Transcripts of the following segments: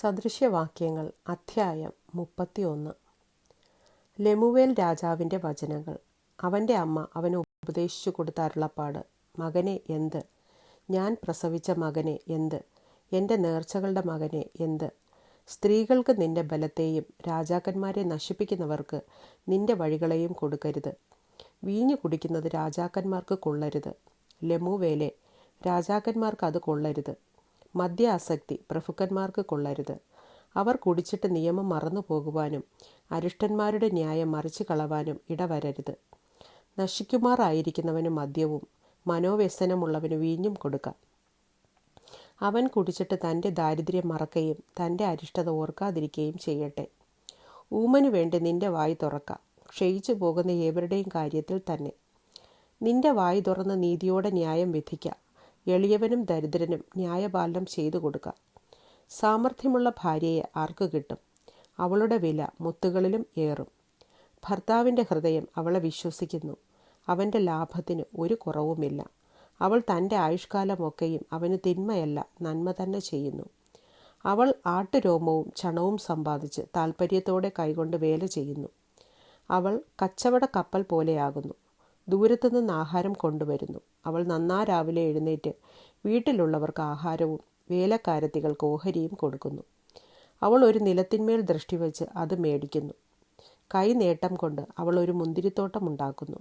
സദൃശ്യവാക്യങ്ങൾ അധ്യായം മുപ്പത്തിയൊന്ന്. ലെമുവേൽ രാജാവിന്റെ വചനങ്ങൾ. അവന്റെ അമ്മ അവന് ഉപദേശിച്ചു കൊടുത്ത അരുളപ്പാട്. മകനെ എന്ത്? ഞാൻ പ്രസവിച്ച മകനെ എന്ത്? എന്റെ നേർച്ചകളുടെ മകനെ എന്ത്? സ്ത്രീകൾക്ക് നിന്റെ ബലത്തെയും രാജാക്കന്മാരെ നശിപ്പിക്കുന്നവർക്ക് നിന്റെ വഴികളെയും കൊടുക്കരുത്. വീഞ്ഞു കുടിക്കുന്നത് രാജാക്കന്മാർക്ക് കൊള്ളരുത്. ലെമുവേലെ രാജാക്കന്മാർക്ക് അത് കൊള്ളരുത്. മദ്യാസക്തി പ്രഭുക്കന്മാർക്ക് കൊള്ളരുത്. അവർ കുടിച്ചിട്ട് നിയമം മറന്നു പോകുവാനും അരിഷ്ടന്മാരുടെ ന്യായം മറിച്ചു കളവാനും ഇടവരരുത്. നശിക്കുമാറായിരിക്കുന്നവന് മദ്യവും മനോവ്യസനമുള്ളവന് വീഞ്ഞും കൊടുക്കാം. അവൻ കുടിച്ചിട്ട് തന്റെ ദാരിദ്ര്യം മറക്കുകയും തന്റെ അരിഷ്ടത ഓർക്കാതിരിക്കുകയും ചെയ്യട്ടെ. ഊമനു വേണ്ടി നിന്റെ വായി തുറക്കാം. ക്ഷയിച്ചു പോകുന്ന ഏവരുടെയും കാര്യത്തിൽ തന്നെ. നിന്റെ വായി തുറന്ന് നീതിയോടെ ന്യായം വിധിക്കാം. എളിയവനും ദരിദ്രനും ന്യായപാലനം ചെയ്തു കൊടുക്കാം. സാമർഥ്യമുള്ള ഭാര്യയെ ആർക്ക് കിട്ടും? അവളുടെ വില മുത്തുകളിലും ഏറും. ഭർത്താവിന്റെ ഹൃദയം അവളെ വിശ്വസിക്കുന്നു. അവന്റെ ലാഭത്തിന് ഒരു കുറവുമില്ല. അവൾ തന്റെ ആയുഷ്കാലമൊക്കെയും അവന് തിന്മയല്ല നന്മ തന്നെ ചെയ്യുന്നു. അവൾ ആട്ടുരോമവും ചണവും സമ്പാദിച്ച് താൽപ്പര്യത്തോടെ കൈകൊണ്ട് വേല ചെയ്യുന്നു. അവൾ കച്ചവട കപ്പൽ പോലെയാകുന്നു. ദൂരത്തുനിന്ന് ആഹാരം കൊണ്ടുവരുന്നു. അവൾ നന്നാ രാവിലെ എഴുന്നേറ്റ് വീട്ടിലുള്ളവർക്ക് ആഹാരവും വേലക്കാരത്തികൾക്ക് ഓഹരിയും കൊടുക്കുന്നു. അവൾ ഒരു നിലത്തിന്മേൽ ദൃഷ്ടി വെച്ച് അത് മേടിക്കുന്നു. കൈ നേട്ടം കൊണ്ട് അവൾ ഒരു മുന്തിരിത്തോട്ടം ഉണ്ടാക്കുന്നു.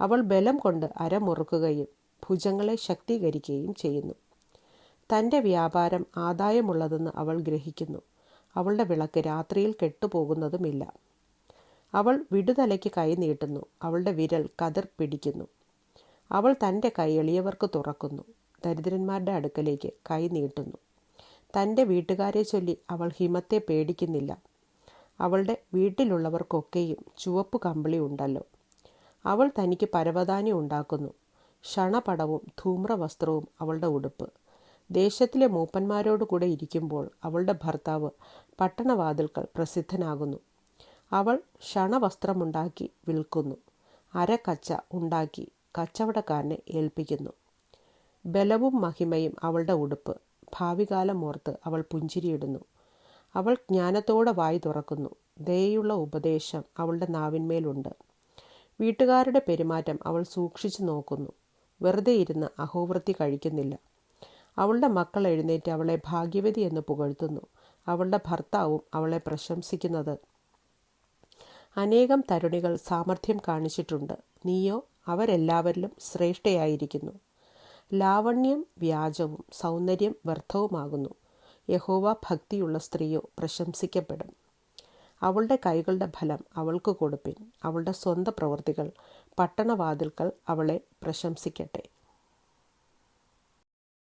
അവൾ ബലം കൊണ്ട് അരമുറുക്കുകയും ഭുജങ്ങളെ ശക്തീകരിക്കുകയും ചെയ്യുന്നു. തന്റെ വ്യാപാരം ആദായമുള്ളതെന്ന് അവൾ ഗ്രഹിക്കുന്നു. അവളുടെ വിളക്ക് രാത്രിയിൽ കെട്ടുപോകുന്നതുമില്ല. അവൾ വിടുതലയ്ക്ക് കൈ നീട്ടുന്നു. അവളുടെ വിരൽ കതിർ പിടിക്കുന്നു. അവൾ തന്റെ കൈ എളിയവർക്ക് തുറക്കുന്നു. ദരിദ്രന്മാരുടെ അടുക്കലേക്ക് കൈ നീട്ടുന്നു. തന്റെ വീട്ടുകാരെ ചൊല്ലി അവൾ ഹിമത്തെ പേടിക്കുന്നില്ല. അവളുടെ വീട്ടിലുള്ളവർക്കൊക്കെയും ചുവപ്പ് കമ്പിളി ഉണ്ടല്ലോ. അവൾ തനിക്ക് പരവധാനി ഉണ്ടാക്കുന്നു. ക്ഷണപടവും ധൂമ്രവസ്ത്രവും അവളുടെ ഉടുപ്പ്. ദേശത്തിലെ മൂപ്പന്മാരോടുകൂടെ ഇരിക്കുമ്പോൾ അവളുടെ ഭർത്താവ് പട്ടണവാതിൽക്കൽ പ്രസിദ്ധനാകുന്നു. അവൾ ക്ഷണവസ്ത്രമുണ്ടാക്കി വിൽക്കുന്നു. അരക്കച്ച ഉണ്ടാക്കി കച്ചവടക്കാരനെ ഏൽപ്പിക്കുന്നു. ബലവും മഹിമയും അവളുടെ ഉടുപ്പ്. ഭാവികാലം ഓർത്ത് അവൾ പുഞ്ചിരിയിടുന്നു. അവൾ ജ്ഞാനത്തോടെ വായി തുറക്കുന്നു. ദയുള്ള ഉപദേശം അവളുടെ നാവിന്മേലുണ്ട്. വീട്ടുകാരുടെ പെരുമാറ്റം അവൾ സൂക്ഷിച്ചു നോക്കുന്നു. വെറുതെ ഇരുന്ന് അഹോവൃത്തി കഴിക്കുന്നില്ല. അവളുടെ മക്കൾ എഴുന്നേറ്റ് അവളെ ഭാഗ്യവതി എന്ന് പുകഴ്ത്തുന്നു. അവളുടെ ഭർത്താവും അവളെ പ്രശംസിക്കുന്നത് അനേകം തരുണികൾ സാമർഥ്യം കാണിച്ചിട്ടുണ്ട്. നീയോ അവരെല്ലാവരിലും ശ്രേഷ്ഠയായിരിക്കുന്നു. ലാവണ്യം വ്യാജവും സൗന്ദര്യം വ്യർത്ഥവുമാകുന്നു. യഹോവ ഭക്തിയുള്ള സ്ത്രീയോ പ്രശംസിക്കപ്പെടും. അവളുടെ കൈകളുടെ ഫലം അവൾക്ക് കൊടുപ്പിൻ. അവളുടെ സ്വന്തം പ്രവൃത്തികൾ പട്ടണവാതിൽക്കൽ അവളെ പ്രശംസിക്കട്ടെ.